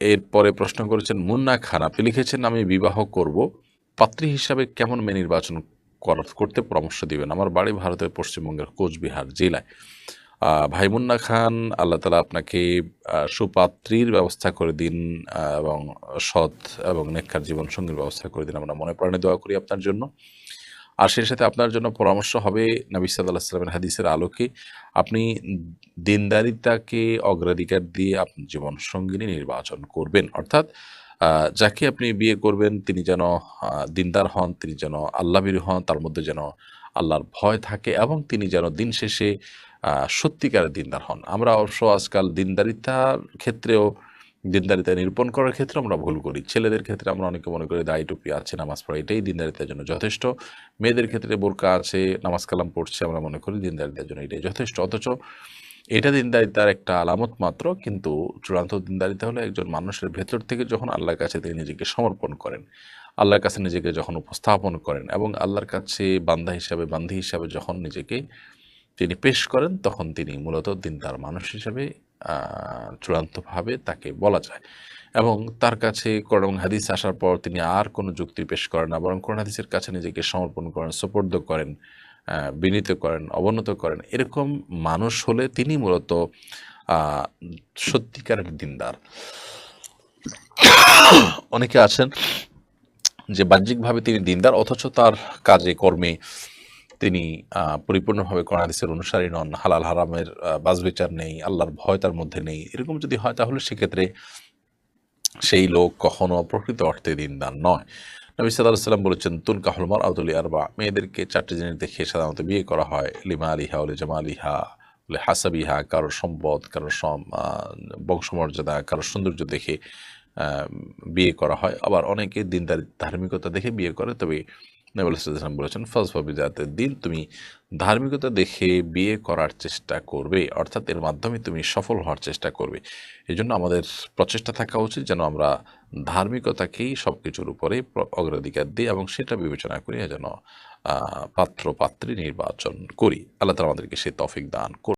এরপরে প্রশ্ন করেছেন, মুন্না খান আপনি লিখেছেন, আমি বিবাহ করব। পাত্রী হিসাবে কেমন মেয়ে নির্বাচন করা- করতে পরামর্শ দিবেন? আমার বাড়ি ভারতের পশ্চিমবঙ্গের কোচবিহার জেলায়। ভাই মুন্না খান, আল্লাহ তালা আপনাকে সুপাত্রীর ব্যবস্থা করে দিন এবং সৎ এবং নেক্ষার জীবন সঙ্গীর ব্যবস্থা করে দিন। আমরা মনে প্রাণে দোয়া করি আপনার জন্য। আর সেই সাথে আপনার জন্য পরামর্শ হবে নবী সাল্লাহ হাদিসের আলোকে। আপনি দিনদারিতাকে অগ্রাধিকার দিয়ে আপনি জীবন সঙ্গিনী নির্বাচন করবেন। অর্থাৎ যাকে আপনি বিয়ে করবেন, তিনি যেন দিনদার হন, তিনি যেন আল্লাহবীর হন, তার মধ্যে যেন আল্লাহর ভয় থাকে এবং তিনি যেন দিন শেষে সত্যিকারের দিনদার হন। আমরা অবশ্য আজকাল দিনদারিতার ক্ষেত্রেও দিনদারিতা নিরূপণ করার ক্ষেত্রে আমরা ভুল করি। ছেলেদের ক্ষেত্রে আমরা অনেকে মনে করি দায় টুপি আছে, নামাজ পড়া এটাই দিনদারিতার জন্য যথেষ্ট। মেয়েদের ক্ষেত্রে বোরকা আছে, নামাজ কালাম পড়ছে আমরা মনে করি দিনদারিতার জন্য এটাই যথেষ্ট। অথচ এটা দিনদারিতার একটা আলামত মাত্র, কিন্তু চূড়ান্ত দিনদারিতা হলো একজন মানুষের ভেতর থেকে যখন আল্লাহর কাছে তিনি নিজেকে সমর্পণ করেন, আল্লাহর কাছে নিজেকে যখন উপস্থাপন করেন এবং আল্লাহর কাছে বান্ধা হিসাবে বান্ধি হিসাবে যখন নিজেকে তিনি পেশ করেন, তখন তিনি মূলত দিনদার মানুষ হিসাবে চূড়ান্তভাবে তাকে বলা যায়। এবং তার কাছে কোরআন হাদিস আসার পর তিনি আর কোনো যুক্তি পেশ করেন না, বরং কোরআন হাদিসের কাছে নিজেকে সমর্পণ করেন, সোপর্দ করেন বিনীত করেন, অবনত করেন। এরকম মানুষ হলে তিনি মূলত সত্যিকারের দিনদার। অনেকে আছেন যে বাহ্যিকভাবে তিনি দিনদার, অথচ তার কাজে, কর্মে তিনি পরিপূর্ণভাবে কোরআন হাদিসের অনুসারী নন, হালাল হারামের বাজবিচার নেই, আল্লাহর ভয় তার মধ্যে নেই। এরকম যদি হয় তাহলে সেক্ষেত্রে সেই লোক কখনো প্রকৃত অর্থে দিনদার নয়। নবী সাল্লাম বলেছেন তুল কাহলমার আউদুল আরবা। মেয়েদেরকে চারটি জিনিস দেখে সাধারণত বিয়ে করা হয়। লিমা আলিহা উলি জামা আলিহা বলে হাসাবিহা কারোর সম্পদ কারোর সম বংশমর্যাদা কারোর সৌন্দর্য দেখে বিয়ে করা হয়। আবার অনেকে দিনদার ধার্মিকতা দেখে বিয়ে করে, তবে নবী সাল্লাম বলেছেন ফজফবি জাতের দিন, তুমি ধার্মিকতা দেখে বিয়ে করার চেষ্টা করবে, অর্থাৎ এর মাধ্যমে তুমি সফল হওয়ার চেষ্টা করবে। এই জন্য আমাদের প্রচেষ্টা থাকা উচিত যেন আমরা ধার্মিকতাকেই সব কিছুর উপরে অগ্রাধিকার দিই এবং সেটা বিবেচনা করি যেন পাত্র পাত্রী নির্বাচন করি। আল্লাহ তালা আমাদেরকে সে তফিক দান